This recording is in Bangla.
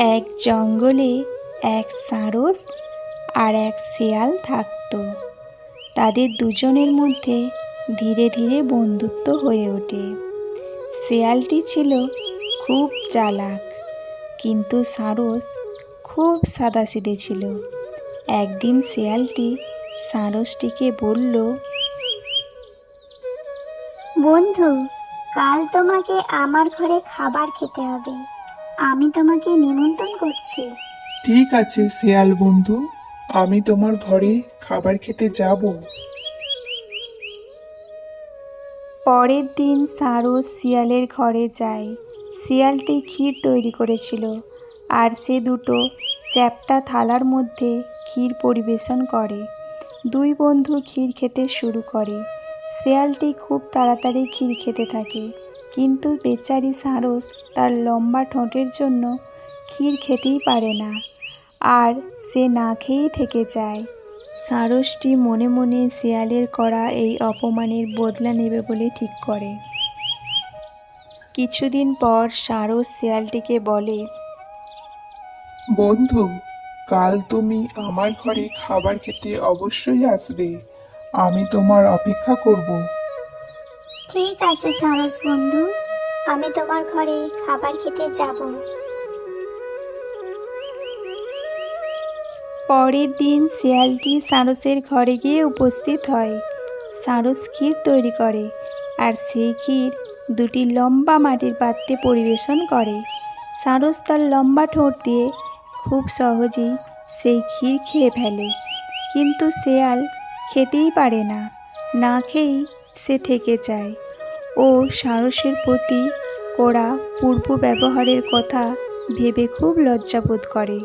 এক জঙ্গলে এক সারস আর এক শেয়াল থাকত। তাদের দুজনের মধ্যে ধীরে ধীরে বন্ধুত্ব হয়ে ওঠে। শেয়ালটি ছিল খুব চালাক, কিন্তু সারস খুব সাদাসিধে ছিল। একদিন শেয়ালটি সারসটিকে বলল, বন্ধু, কাল তোমাকে আমার ঘরে খাবার খেতে হবে। আমি তোমাকে নিমন্ত্রণ করছি। ঠিক আছে শেয়াল বন্ধু। আমি তোমার ঘরে খাবার খেতে যাব। পরের দিন সারস শিয়ালের ঘরে যায়। শিয়ালটি ক্ষীর তৈরি করেছিল আর সে দুটো চ্যাপ্টা থালার মধ্যে ক্ষীর পরিবেশন করে। দুই বন্ধু ক্ষীর খেতে শুরু করে। শিয়ালটি খুব তাড়াতাড়ি ক্ষীর খেতে থাকে। কিন্তু বেচারি সারস তার লম্বা ঠোঁটের জন্য ক্ষীর খেতেই পারে না। আর সে না খেয়েই থেকে যায়। সারসটি মনে মনে শেয়ালের করা এই অপমানের বদলা নেবে বলে ঠিক করে। কিছুদিন পর সারস শেয়ালটিকে বলে, বন্ধু, কাল তুমি আমার ঘরে খাবার খেতে অবশ্যই আসবে। আমি তোমার অপেক্ষা করব। ঠিক আছে, সারস বন্ধু। আমি তোমার ঘরে খাবার খেতে যাব। পরের দিন শেয়ালটি সারসের ঘরে গিয়ে উপস্থিত হয়। সারস ক্ষীর তৈরি করে আর সেই ক্ষীর দুটি লম্বা মাটির পাত্রে পরিবেশন করে। সারস তার লম্বা ঠোঁট দিয়ে খুব সহজেই সেই ক্ষীর খেয়ে ফেলে। কিন্তু শেয়াল খেতেই পারে না। না খেয়েই সে থেকে যায়। ও সাহসের প্রতি করা পূর্ব ব্যবহারের কথা ভেবে খুব লজ্জাবোধ করে।